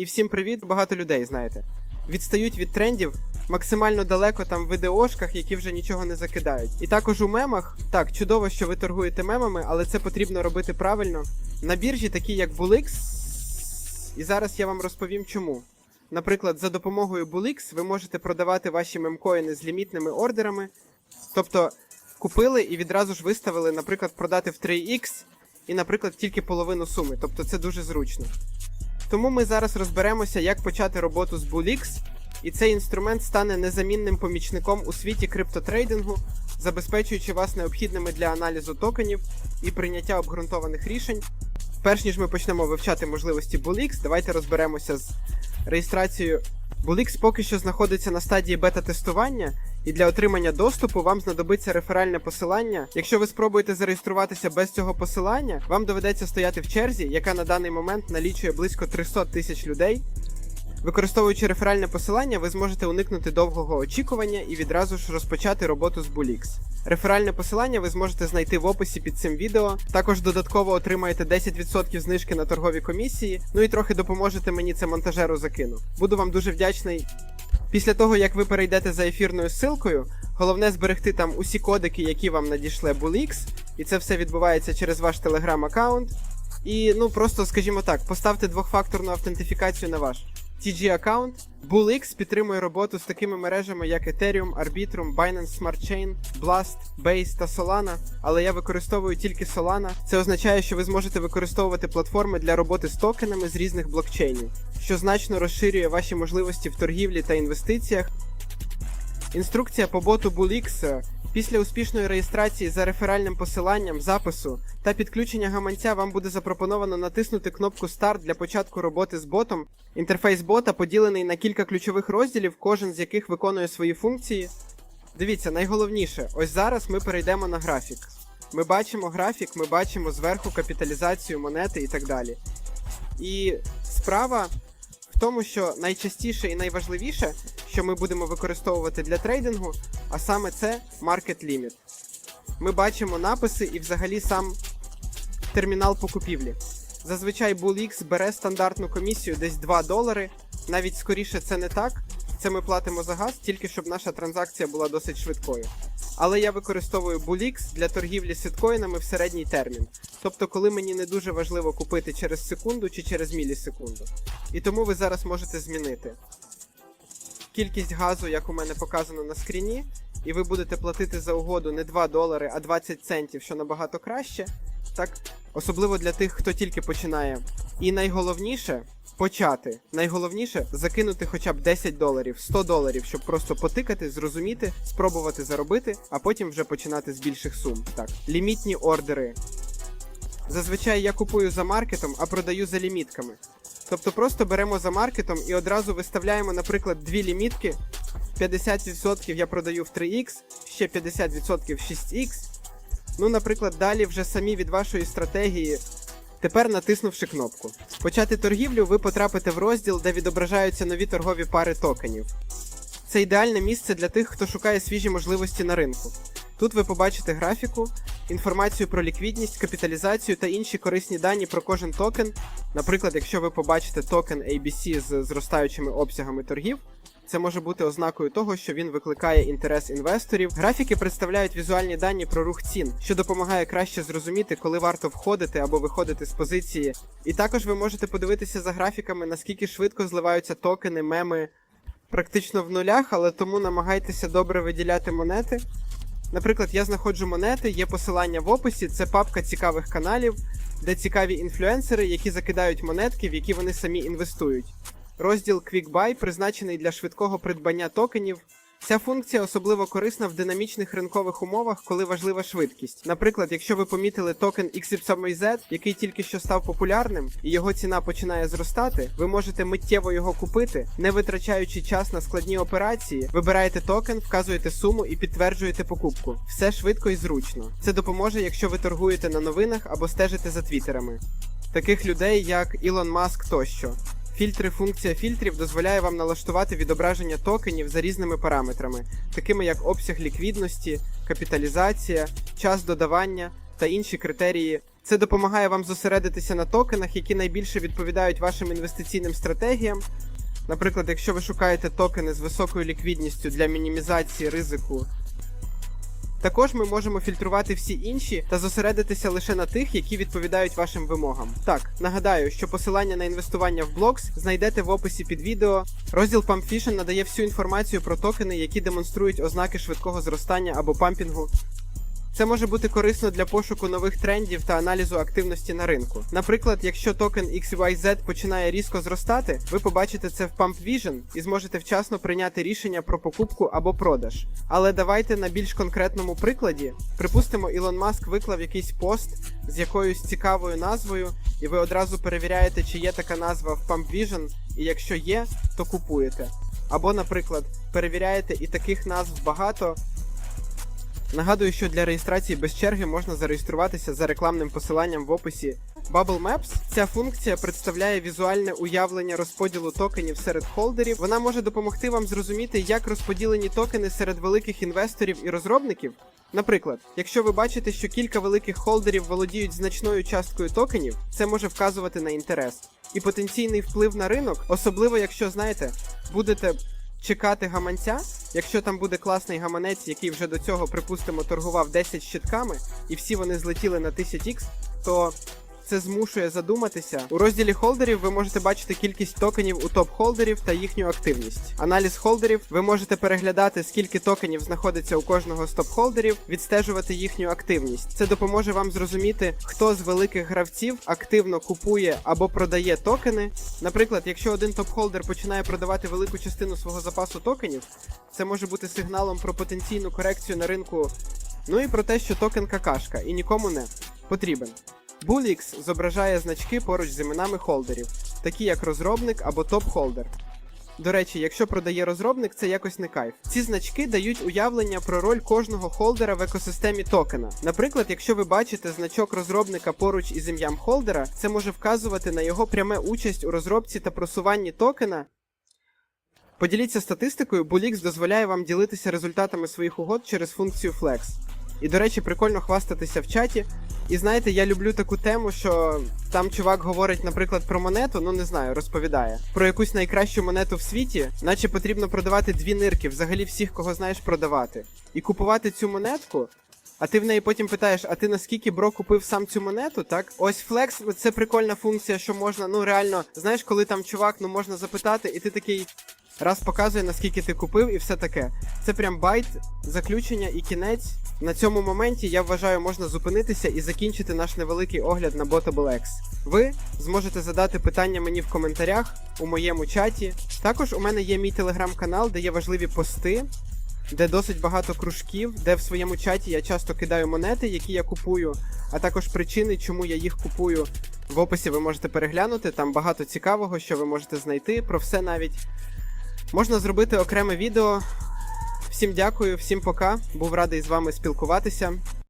і всім привіт, багато людей, знаєте. Відстають від трендів максимально далеко там в відеошках, які вже нічого не закидають. І також у мемах, так, чудово, що ви торгуєте мемами, але це потрібно робити правильно. На біржі, такі як Bulix, і зараз я вам розповім чому. Наприклад, за допомогою Bulix ви можете продавати ваші мемкоїни з лімітними ордерами. Тобто купили і відразу ж виставили, наприклад, продати в 3x і, наприклад, тільки половину суми. Тобто це дуже зручно. Тому ми зараз розберемося, як почати роботу з Bulix, і цей інструмент стане незамінним помічником у світі криптотрейдингу, забезпечуючи вас необхідними для аналізу токенів і прийняття обґрунтованих рішень. Перш ніж ми почнемо вивчати можливості Bulix, давайте розберемося з реєстрацією. Bulix поки що знаходиться на стадії бета-тестування, і для отримання доступу вам знадобиться реферальне посилання. Якщо ви спробуєте зареєструватися без цього посилання, вам доведеться стояти в черзі, яка на даний момент налічує близько 300 тисяч людей. Використовуючи реферальне посилання, ви зможете уникнути довгого очікування і відразу ж розпочати роботу з Bulix. Реферальне посилання ви зможете знайти в описі під цим відео. Також додатково отримаєте 10% знижки на торгові комісії, ну і трохи допоможете мені це монтажеру закину. Буду вам дуже вдячний. Після того, як ви перейдете за ефірною ссылкою, головне зберегти там усі кодики, які вам надішле Bulix, і це все відбувається через ваш телеграм-аккаунт. І ну просто, скажімо так, поставте двохфакторну автентифікацію на ваш TG аккаунт. Bulix підтримує роботу з такими мережами, як Ethereum, Arbitrum, Binance Smart Chain, Blast, Base та Solana, але я використовую тільки Solana. Це означає, що ви зможете використовувати платформи для роботи з токенами з різних блокчейнів, що значно розширює ваші можливості в торгівлі та інвестиціях. Інструкція по боту Bulix. Після успішної реєстрації за реферальним посиланням запису та підключення гаманця вам буде запропоновано натиснути кнопку Старт для початку роботи з ботом. Інтерфейс бота поділений на кілька ключових розділів, кожен з яких виконує свої функції. Дивіться, найголовніше, ось зараз ми перейдемо на графік. Ми бачимо графік, ми бачимо зверху капіталізацію монети і так далі. І справа в тому, що найчастіше і найважливіше, що ми будемо використовувати для трейдингу, а саме це Market Limit. Ми бачимо написи і взагалі сам термінал по купівлі. Зазвичай BullX бере стандартну комісію десь 2 долари. Навіть скоріше це не так. Це ми платимо за газ, тільки щоб наша транзакція була досить швидкою. Але я використовую BullX для торгівлі сіткоїнами в середній термін. Тобто, коли мені не дуже важливо купити через секунду чи через мілісекунду. І тому ви зараз можете змінити кількість газу, як у мене показано на скріні, і ви будете платити за угоду не 2 долари, а 20 центів, що набагато краще. Так, особливо для тих, хто тільки починає. І найголовніше почати. Найголовніше закинути хоча б 10 доларів, 100 доларів, щоб просто потикати, зрозуміти, спробувати заробити, а потім вже починати з більших сум. Так, лімітні ордери. Зазвичай я купую за маркетом, а продаю за лімітками. Тобто просто беремо за маркетом і одразу виставляємо, наприклад, дві лімітки. 50% я продаю в 3x, ще 50% в 6x. Ну, наприклад, далі вже самі від вашої стратегії. Тепер натиснувши кнопку. Почати торгівлю, ви потрапите в розділ, де відображаються нові торгові пари токенів. Це ідеальне місце для тих, хто шукає свіжі можливості на ринку. Тут ви побачите графіку, інформацію про ліквідність, капіталізацію та інші корисні дані про кожен токен. Наприклад, якщо ви побачите токен ABC з зростаючими обсягами торгів, це може бути ознакою того, що він викликає інтерес інвесторів. Графіки представляють візуальні дані про рух цін, що допомагає краще зрозуміти, коли варто входити або виходити з позиції. І також ви можете подивитися за графіками, наскільки швидко зливаються токени, меми практично в нулях, але тому намагайтеся добре виділяти монети. Наприклад, я знаходжу монети, є посилання в описі, це папка цікавих каналів, де цікаві інфлюенсери, які закидають монетки, в які вони самі інвестують. Розділ Quick Buy призначений для швидкого придбання токенів. Ця функція особливо корисна в динамічних ринкових умовах, коли важлива швидкість. Наприклад, якщо ви помітили токен XYZ, який тільки що став популярним, і його ціна починає зростати, ви можете миттєво його купити, не витрачаючи час на складні операції, вибираєте токен, вказуєте суму і підтверджуєте покупку. Все швидко і зручно. Це допоможе, якщо ви торгуєте на новинах або стежите за твіттерами. Таких людей, як Ілон Маск тощо. Фільтри функція фільтрів дозволяє вам налаштувати відображення токенів за різними параметрами, такими як обсяг ліквідності, капіталізація, час додавання та інші критерії. Це допомагає вам зосередитися на токенах, які найбільше відповідають вашим інвестиційним стратегіям. Наприклад, якщо ви шукаєте токени з високою ліквідністю для мінімізації ризику. Також ми можемо фільтрувати всі інші та зосередитися лише на тих, які відповідають вашим вимогам. Так, нагадаю, що посилання на інвестування в Blocks знайдете в описі під відео. Розділ PumpFishing надає всю інформацію про токени, які демонструють ознаки швидкого зростання або пампінгу. Це може бути корисно для пошуку нових трендів та аналізу активності на ринку. Наприклад, якщо токен XYZ починає різко зростати, ви побачите це в Pump Vision і зможете вчасно прийняти рішення про покупку або продаж. Але давайте на більш конкретному прикладі. Припустимо, Ілон Маск виклав якийсь пост з якоюсь цікавою назвою, і ви одразу перевіряєте, чи є така назва в Pump Vision, і якщо є, то купуєте. Або, наприклад, перевіряєте і таких назв багато, Нагадую, що для реєстрації без черги можна зареєструватися за рекламним посиланням в описі Bubble Maps. Ця функція представляє візуальне уявлення розподілу токенів серед холдерів. Вона може допомогти вам зрозуміти, як розподілені токени серед великих інвесторів і розробників. Наприклад, якщо ви бачите, що кілька великих холдерів володіють значною часткою токенів, це може вказувати на інтерес і потенційний вплив на ринок, особливо якщо знаєте, будете чекати гаманця. Якщо там буде класний гаманець, який вже до цього, припустимо, торгував 10 щитками, і всі вони злетіли на 1000x, то це змушує задуматися. У розділі холдерів ви можете бачити кількість токенів у топ-холдерів та їхню активність. Аналіз холдерів ви можете переглядати, скільки токенів знаходиться у кожного з топ-холдерів, відстежувати їхню активність. Це допоможе вам зрозуміти, хто з великих гравців активно купує або продає токени. Наприклад, якщо один топ-холдер починає продавати велику частину свого запасу токенів, це може бути сигналом про потенційну корекцію на ринку. Ну і про те, що токен какашка і нікому не потрібен. Bullix зображає значки поруч з іменами холдерів, такі як розробник або топ-холдер. До речі, якщо продає розробник, це якось не кайф. Ці значки дають уявлення про роль кожного холдера в екосистемі токена. Наприклад, якщо ви бачите значок розробника поруч із ім'ям холдера, це може вказувати на його пряме участь у розробці та просуванні токена. Поділіться статистикою, Bulix дозволяє вам ділитися результатами своїх угод через функцію Flex. І, до речі, прикольно хвастатися в чаті. І знаєте, я люблю таку тему, що там чувак говорить, наприклад, про монету, ну не знаю, розповідає про якусь найкращу монету в світі, наче потрібно продавати дві нирки, взагалі всіх, кого знаєш, продавати. І купувати цю монетку. А ти в неї потім питаєш, а ти наскільки бро купив сам цю монету, так? Ось Flex, це прикольна функція, що можна, ну реально, знаєш, коли там чувак, ну можна запитати, і ти такий. Раз показує, наскільки ти купив, і все таке. Це прям байт, заключення і кінець. На цьому моменті я вважаю, можна зупинитися і закінчити наш невеликий огляд на Botable X. Ви зможете задати питання мені в коментарях у моєму чаті. Також у мене є мій телеграм-канал, де є важливі пости, де досить багато кружків, де в своєму чаті я часто кидаю монети, які я купую, а також причини, чому я їх купую. В описі ви можете переглянути, там багато цікавого, що ви можете знайти, про все навіть. Можна зробити окреме відео. Всім дякую, всім пока. Був радий з вами спілкуватися.